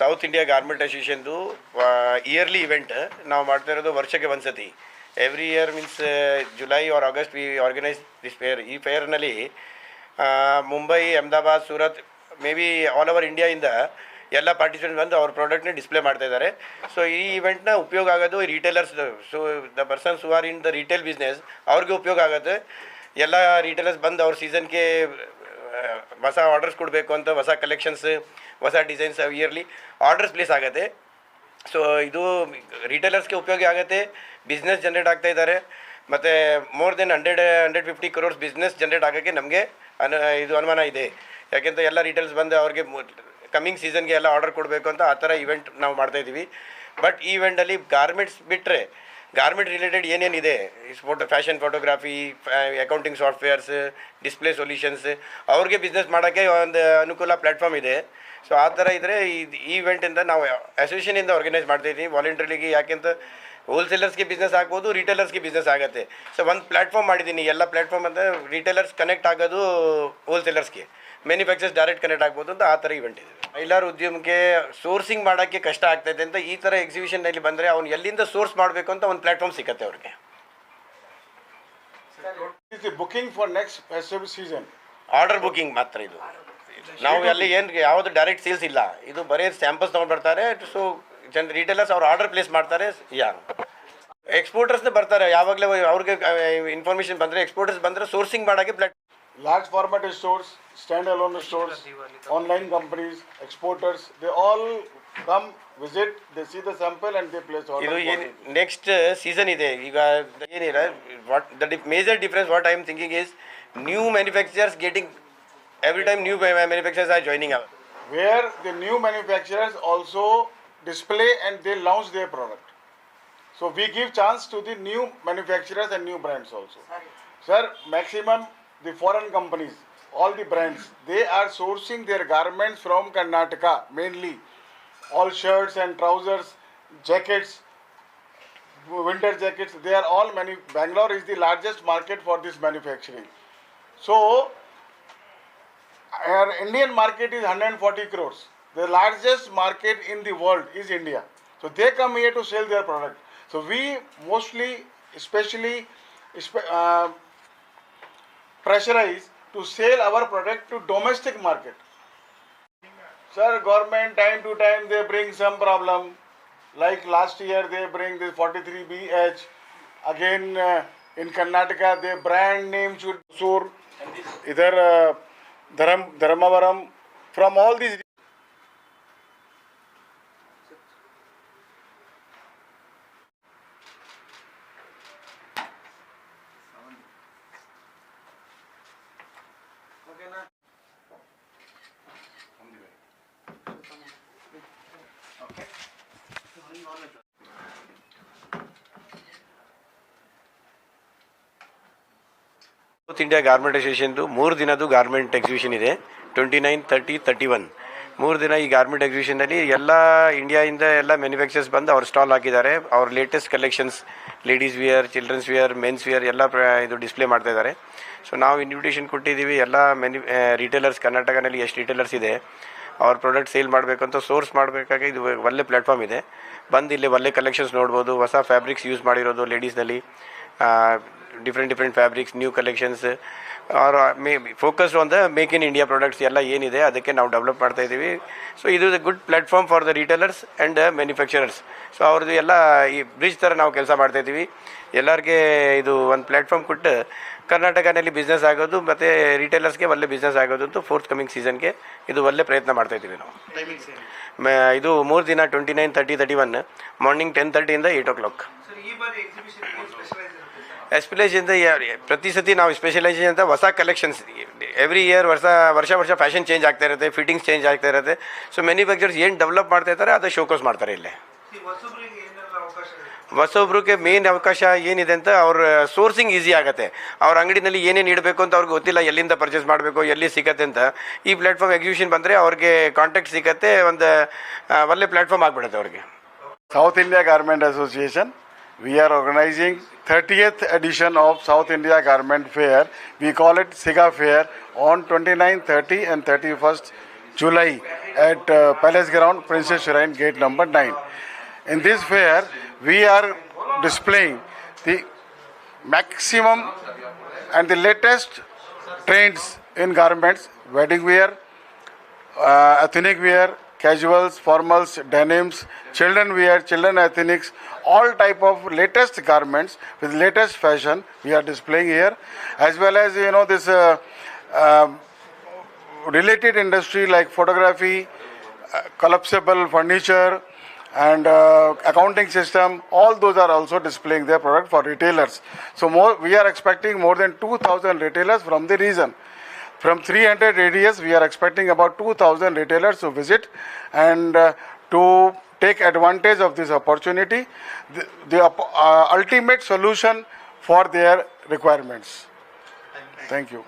South India garment ಅಸೋಸಿಯೇಷನ್ದು yearly event ನಾವು ಮಾಡ್ತಾ ಇರೋದು ವರ್ಷಕ್ಕೆ ಒಂದ್ಸತಿ. Every year means July or August we organise this fair ಈ ಫೇರ್ನಲ್ಲಿ Mumbai Ahmedabad Surat maybe all over ಇಂಡಿಯಾಯಿಂದ ಎಲ್ಲ ಪಾರ್ಟಿಸಿಪೆಂಟ್ಸ್ ಬಂದು ಅವ್ರ ಪ್ರಾಡಕ್ಟ್ನ ಡಿಸ್ಪ್ಲೇ ಮಾಡ್ತಾ ಇದ್ದಾರೆ. ಸೊ ಈ ಇವೆಂಟ್ನ ಉಪಯೋಗ ಆಗೋದು retailers so the persons who are in the retail business ಅವ್ರಿಗೆ ಉಪಯೋಗ ಆಗುತ್ತೆ. ಎಲ್ಲ ರೀಟೇಲರ್ಸ್ ಬಂದು ಅವ್ರ ಸೀಸನ್ಗೆ ಹೊಸ ಆರ್ಡರ್ಸ್ ಕೊಡಬೇಕು ಅಂತ, ಹೊಸ ಕಲೆಕ್ಷನ್ಸ್ ಹೊಸ ಡಿಸೈನ್ಸ್ ಇಯರ್ಲಿ ಆರ್ಡರ್ಸ್ ಪ್ಲೇಸ್ ಆಗುತ್ತೆ. ಸೊ ಇದು ರಿಟೇಲರ್ಸ್ಗೆ ಉಪಯೋಗ ಆಗುತ್ತೆ. ಬಿಸ್ನೆಸ್ ಜನ್ರೇಟ್ ಆಗ್ತಾ ಇದ್ದಾರೆ. ಮತ್ತು more than hundred hundred fifty crores business generate ಆಗೋಕ್ಕೆ ನಮಗೆ ಅನು, ಇದು ಅನುಮಾನ ಇದೆ. ಯಾಕೆಂತ ಎಲ್ಲ ರಿಟೇಲ್ಸ್ ಬಂದು ಅವ್ರಿಗೆ ಕಮ್ಮಿಂಗ್ ಸೀಸನ್ಗೆ ಎಲ್ಲ ಆರ್ಡರ್ ಕೊಡಬೇಕು ಅಂತ ಆ ಥರ ಇವೆಂಟ್ ನಾವು ಮಾಡ್ತಾ ಇದ್ದೀವಿ. ಬಟ್ ಈ ಇವೆಂಟಲ್ಲಿ ಗಾರ್ಮೆಂಟ್ಸ್ ಬಿಟ್ಟರೆ ಗಾರ್ಮೆಂಟ್ ರಿಲೇಟೆಡ್ ಏನೇನಿದೆ photo fashion photography accounting softwares display solutions ಅವ್ರಿಗೆ ಬಿಸ್ನೆಸ್ ಮಾಡೋಕ್ಕೆ ಒಂದು ಅನುಕೂಲ ಪ್ಲ್ಯಾಟ್ಫಾರ್ಮ್ ಇದೆ. ಸೊ ಆ ಥರ ಇದ್ದರೆ ಈ ಇವೆಂಟಿಂದ ನಾವು ಅಸೋಸಿಯೇಷನಿಂದ ಆರ್ಗನೈಸ್ ಮಾಡ್ತಾ ಇದ್ದೀವಿ. ವಾಲಂಟ್ರಿಲಿಗೆ ಯಾಕೆಂತ ಹೋಲ್ಸೇಲರ್ಸ್ಗೆ ಬಿಸ್ನೆಸ್ ಆಗ್ಬೋದು ರಿಟೇಲರ್ಸ್ಗೆ ಬಿಸ್ನೆಸ್ ಆಗುತ್ತೆ. ಸೊ ಒಂದು ಪ್ಲ್ಯಾಟ್ಫಾರ್ಮ್ ಮಾಡಿದ್ದೀನಿ. ಎಲ್ಲ ಪ್ಲ್ಯಾಟ್ಫಾರ್ಮ್ ಅಂದರೆ ರಿಟೇಲರ್ಸ್ ಕನೆಕ್ಟ್ ಆಗೋದು ಹೋಲ್ಸೇಲರ್ಸ್ಗೆ ಮ್ಯಾನುಫ್ಯಾಕ್ಚರ್ಸ್ ಡೈರೆಕ್ಟ್ ಕನೆಕ್ಟ್ ಆಗ್ಬೋದು ಅಂತ ಆ ಥರ ಇವೆಂಟ್ ಇದೆ. ಮೈಲಾರ್ ಉದ್ಯಮಕ್ಕೆ ಸೋರ್ಸಿಂಗ್ ಮಾಡೋಕ್ಕೆ ಕಷ್ಟ ಆಗ್ತೈತೆ ಅಂತ ಈ ಥರ ಎಕ್ಸಿಬಿಷನ್ನಲ್ಲಿ ಬಂದರೆ ಅವ್ನು ಎಲ್ಲಿಂದ ಸೋರ್ಸ್ ಮಾಡಬೇಕು ಅಂತ ಒಂದು ಪ್ಲಾಟ್ಫಾರ್ಮ್ ಸಿಗುತ್ತೆ ಅವ್ರಿಗೆ. Booking for next festival season. Order booking ಮಾತ್ರ ಇದು. ನಾವು ಅಲ್ಲಿ ಏನು ಯಾವುದು ಡೈರೆಕ್ಟ್ ಸೇಲ್ಸ್ ಇಲ್ಲ. ಇದು ಬರೀ ಸ್ಯಾಂಪಲ್ಸ್ ತೊಗೊಂಡ್ಬರ್ತಾರೆ ಸೊ ಜನ ರಿಟೇಲರ್ಸ್ ಅವ್ರು ಆರ್ಡರ್ ಪ್ಲೇಸ್ ಮಾಡ್ತಾರೆ ಯಾ. ಎಕ್ಸ್ಪೋರ್ಟರ್ಸ್ನೇ ಬರ್ತಾರೆ ಯಾವಾಗಲೇ ಅವ್ರಿಗೆ ಇನ್ಫಾರ್ಮೇಷನ್ ಬಂದರೆ ಎಕ್ಸ್ಪೋರ್ಟರ್ಸ್ ಬಂದರೆ ಸೋರ್ಸಿಂಗ್ ಮಾಡೋಕ್ಕೆ ಪ್ಲಾಟ್ Large format stores, standalone stores, online companies, exporters, they all come, visit, they see the sample and they place order. ಇದು for ಏನು it. ನೆಕ್ಸ್ಟ್ ಸೀಸನ್ ಇದೆ ಈಗ ಏನಿಲ್ಲ what the the major difference what I am thinking is new manufacturers getting every time new manufacturers are joining ಅವ Where the new manufacturers also display and they launch their product. So we give chance to the new manufacturers and new brands also. Sir, maximum the foreign companies, all the brands, they are sourcing their garments from Karnataka mainly. All shirts and trousers, jackets, winter jackets, they are all many. Bangalore is the largest market for this manufacturing. So our Indian market is 140 crores. The largest market in the world is India. So they come here to sell their product. So we mostly, especially, uh, pressurize to sell our product to domestic market. Sir, government time to time they bring some problem. Like last year they bring this 43BH. Again uh, in Karnataka the brand name should Sur. Either uh, Dharam, Dharmavaram. From all these south India garment ಅಸೋಸಿಯೇಷನ್ದು ಮೂರು ದಿನದ್ದು garment exhibition ಇದೆ. Twenty nine thirty thirty one ಮೂರು ದಿನ ಈ garment ಎಕ್ಸಿಬಿಷನಲ್ಲಿ ಎಲ್ಲ ಇಂಡಿಯಾಯಿಂದ ಎಲ್ಲ manufacturers ಬಂದು ಅವ್ರು ಸ್ಟಾಲ್ ಹಾಕಿದ್ದಾರೆ. ಅವ್ರ latest collections ladies wear children's wear men's wear ಎಲ್ಲ ಇದು ಡಿಸ್ಪ್ಲೇ ಮಾಡ್ತಾ ಇದ್ದಾರೆ. ಸೊ ನಾವು ಇನ್ವಿಟೇಷನ್ ಕೊಟ್ಟಿದ್ದೀವಿ. ಎಲ್ಲ ಮೆನ್ಯು ರಿಟೇಲರ್ಸ್ ಕರ್ನಾಟಕನಲ್ಲಿ ಎಷ್ಟು ರಿಟೇಲರ್ಸ್ ಇದೆ, ಅವ್ರ ಪ್ರಾಡಕ್ಟ್ ಸೇಲ್ ಮಾಡಬೇಕಂತ ಸೋರ್ಸ್ ಮಾಡಬೇಕಾಗಿ ಇದು ಒಳ್ಳೆ ಪ್ಲ್ಯಾಟ್ಫಾರ್ಮ್ ಇದೆ. ಬಂದು ಇಲ್ಲಿ ಒಳ್ಳೆ ಕಲೆಕ್ಷನ್ಸ್ ನೋಡ್ಬೋದು. ಹೊಸ ಫ್ಯಾಬ್ರಿಕ್ಸ್ ಯೂಸ್ ಮಾಡಿರೋದು ಲೇಡೀಸ್ನಲ್ಲಿ different different fabrics new collections are may focused on the make in India products ಎಲ್ಲ ಏನಿದೆ ಅದಕ್ಕೆ ನಾವು ಡೆವಲಪ್ ಮಾಡ್ತಾ ಇದ್ದೀವಿ. ಸೊ ಇದು good platform for the retailers and manufacturers so ಅವ್ರದ್ದು ಎಲ್ಲ ಈ ಬ್ರಿಡ್ಜ್ ಥರ ನಾವು ಕೆಲಸ ಮಾಡ್ತಾ ಇದ್ದೀವಿ. ಎಲ್ಲರಿಗೆ ಇದು ಒಂದು ಪ್ಲ್ಯಾಟ್ಫಾರ್ಮ್ ಕೊಟ್ಟು ಕರ್ನಾಟಕನಲ್ಲಿ ಬಿಸ್ನೆಸ್ ಆಗೋದು ಮತ್ತು ರಿಟೇಲರ್ಸ್ಗೆ ಒಳ್ಳೆ ಬಿಸ್ನೆಸ್ ಆಗೋದು ಅಂತ ಫೋರ್ತ್ ಕಮಿಂಗ್ ಸೀಸನ್ಗೆ ಇದು ಒಳ್ಳೆ ಪ್ರಯತ್ನ ಮಾಡ್ತಾ ಇದ್ದೀವಿ ನಾವು. ಇದು ಮೂರು ದಿನ twenty nine thirty thirty one morning ten ತರ್ಟಿಯಿಂದ eight o'clock sir ಅಂತ ಎಸ್ಪಿಲೇಷನ್ ಪ್ರತಿ ಸತಿ ನಾವು ಸ್ಪೆಷಲೈಸೇಷನ್ ಅಂತ ಹೊಸ ಕಲೆಕ್ಷನ್ಸ್ ಎವ್ರಿ ಇಯರ್ ವರ್ಷ ವರ್ಷ ವರ್ಷ ಫ್ಯಾಷನ್ ಚೇಂಜ್ ಆಗ್ತಾ ಇರುತ್ತೆ ಫಿಟ್ಟಿಂಗ್ಸ್ ಚೇಂಜ್ ಆಗ್ತಾ ಇರುತ್ತೆ ಸೊ ಮ್ಯಾನುಫ್ಯಾಕ್ಚರ್ಸ್ ಏನು ಡೆವಲಪ್ ಮಾಡ್ತಾ ಇರ್ತಾರೆ ಅದು ಶೋಕೋಸ್ ಮಾಡ್ತಾರೆ ಇಲ್ಲಿ ಹೊಸಬ್ರಿಗೆ ಮೇನ್ ಅವಕಾಶ ಏನಿದೆ ಅಂತ ಅವ್ರ ಸೋರ್ಸಿಂಗ್ ಈಸಿ ಆಗುತ್ತೆ ಅವ್ರ ಅಂಗಡಿನಲ್ಲಿ ಏನೇನು ಇಡಬೇಕು ಅಂತ ಅವ್ರಿಗೆ ಗೊತ್ತಿಲ್ಲ ಎಲ್ಲಿಂದ ಪರ್ಚೇಸ್ ಮಾಡಬೇಕು ಎಲ್ಲಿ ಸಿಗತ್ತೆ ಅಂತ ಈ ಪ್ಲಾಟ್ಫಾರ್ಮ್ ಎಕ್ಸಿಬಿಷನ್ ಬಂದರೆ ಅವ್ರಿಗೆ ಕಾಂಟ್ಯಾಕ್ಟ್ ಸಿಗತ್ತೆ ಒಂದು ಒಳ್ಳೆ ಪ್ಲಾಟ್ಫಾರ್ಮ್ ಆಗಿಬಿಡುತ್ತೆ ಅವ್ರಿಗೆ south India garment Association. We are organizing 30th edition of South India Garment Fair. We call it SIGA Fair on 29, 30 and 31st July at uh, Palace Ground, Princess Shrine, gate number 9. In this fair, we are displaying the maximum and the latest trends in garments, wedding wear, uh, ethnic wear, casuals, formals, denims, children wear, children ethnics, all type of latest garments with latest fashion we are displaying here, as well as you know this uh, um, related industry like photography, uh, collapsible furniture, and uh, accounting system. All those are also displaying their product for retailers. So more, we are expecting more than 2,000 retailers from the region. From 300 radius, we are expecting about 2,000 retailers to visit and uh, to take advantage of this opportunity, the, the uh, ultimate solution for their requirements. Thank you.